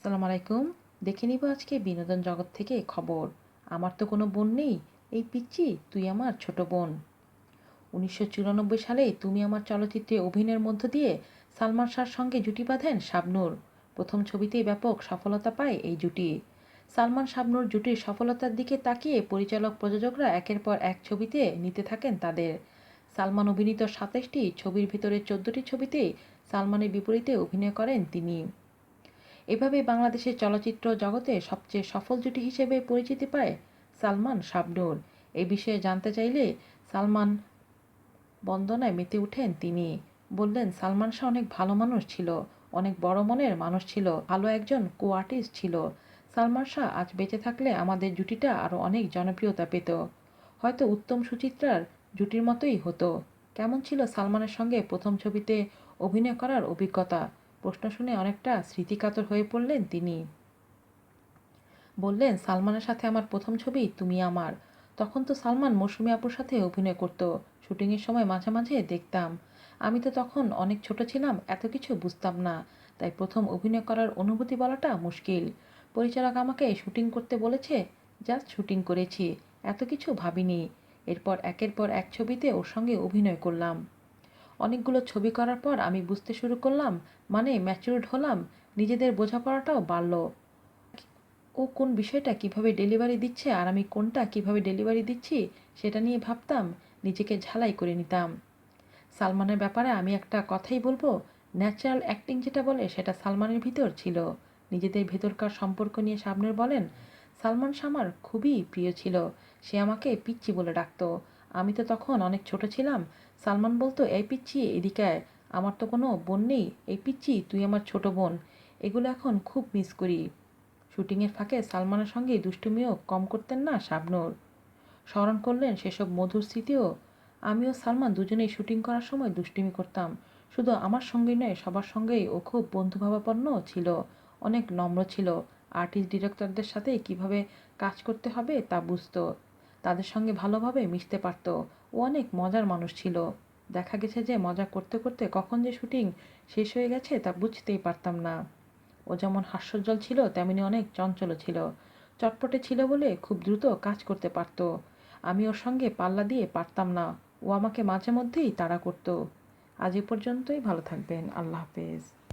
আসসালামু আলাইকুম দেখে নিব আজকে বিনোদন জগৎ থেকে খবর। আমার তো কোনো বোন নেই। এই পিচ্ছি তুই আমার ছোট বোন। উনিশশো চুরানব্বই সালে তুমি আমার চলচ্চিত্রে অভিনয়ের মধ্য দিয়ে সালমান শাহর সঙ্গে জুটি বাঁধেন শাবনূর। প্রথম ছবিতেই ব্যাপক সফলতা পায় এই জুটি। সালমান শাবনূর জুটির সফলতার দিকে তাকিয়ে পরিচালক প্রযোজকরা একের পর এক ছবিতে নিতে থাকেন তাদের। সালমান অভিনীত সাতাশটি ছবির ভিতরে চোদ্দটি ছবিতেই সালমানের বিপরীতে অভিনয় করেন তিনি। এভাবে বাংলাদেশের চলচ্চিত্র জগতে সবচেয়ে সফল জুটি হিসেবে পরিচিতি পায় সালমান শাবনূর এই বিষয়ে জানতে চাইলে সালমান বন্দনায় মেতে উঠেন তিনি। বললেন, সালমান শাহ অনেক ভালো মানুষ ছিল, অনেক বড় মনের মানুষ ছিল, ভালো একজন কো আর্টিস্ট ছিল। সালমান শাহ আজ বেঁচে থাকলে আমাদের জুটিটা আরও অনেক জনপ্রিয়তা পেত। হয়তো উত্তম সুচিত্রার জুটির মতোই হতো। কেমন ছিল সালমানের সঙ্গে প্রথম ছবিতে অভিনয় করার অভিজ্ঞতা? প্রশ্ন শুনে অনেকটা স্মৃতিকাতর হয়ে পড়লেন তিনি। বললেন, সালমানের সাথে আমার প্রথম ছবি, তুমি আমার। তখন তো সালমান মৌসুমী আপুর সাথে অভিনয় করত। শুটিংয়ের সময় মাঝে মাঝে দেখতাম। আমি তো তখন অনেক ছোট ছিলাম, এত কিছু বুঝতাম না। তাই প্রথম অভিনয় করার অনুভূতি বলাটা মুশকিল। পরিচালক আমাকে শুটিং করতে বলেছে, জাস্ট শুটিং করেছি, এত কিছু ভাবিনি। এরপর একের পর এক ছবিতে ওর সঙ্গে অভিনয় করলাম। অনেকগুলো ছবি করার পর আমি বুঝতে শুরু করলাম মানে ম্যাচিউরড হলাম, নিজেদের বোঝাপড়াটাও বাড়ল। ও কোন বিষয়টা কীভাবে ডেলিভারি দিচ্ছে আর আমি কোনটা কীভাবে ডেলিভারি দিচ্ছি সেটা নিয়ে ভাবতাম, নিজেকে ঝালাই করে নিতাম। সালমানের ব্যাপারে আমি একটা কথাই বলব ন্যাচারাল অ্যাক্টিং যেটা বলে সেটা সালমানের ভিতর ছিল। নিজেদের ভেতরকার সম্পর্ক নিয়ে সামনের বলেন, সালমান শামার খুবই প্রিয় ছিল, সে আমাকে পিচ্ছি বলে ডাকতো। আমি তো তখন অনেক ছোট ছিলাম। সালমান বলতো, এই পিচ্ছি এদিকে আমার তো কোনো বোন নেই। এই পিচ্ছি তুই আমার ছোট বোন। এগুলো এখন খুব মিস করি। শুটিংয়ের ফাঁকে সালমানের সঙ্গে দুষ্টুমিও কম করতেন না শাবনূর। স্মরণ করলেন সেসব মধুর স্মৃতিও। আমিও সালমান দুজনেই শুটিং করার সময় দুষ্টুমি করতাম। শুধু আমার সঙ্গেই নয়, সবার সঙ্গেই ও খুব বন্ধুভাবাপন্ন ছিল। অনেক নম্র ছিল। আর্টিস্ট ডিরেক্টরদের সাথে কীভাবে কাজ করতে হবে তা বুঝতো। তাদের সঙ্গে ভালোভাবে মিশতে পারত। ও অনেক মজার মানুষ ছিল। দেখা গেছে যে মজা করতে করতে কখন যে শুটিং শেষ হয়ে গেছে তা বুঝতেই পারতাম না। ও যেমন হাস্যজ্জ্বল ছিল, তেমনি অনেক চঞ্চলও ছিল। চটপটে ছিল বলে খুব দ্রুত কাজ করতে পারত। আমি ওর সঙ্গে পাল্লা দিয়ে পারতাম না। ও আমাকে মাঝে মধ্যেই তাড়া করতো। আজ এ পর্যন্তই। ভালো থাকবেন। আল্লাহ হাফেজ।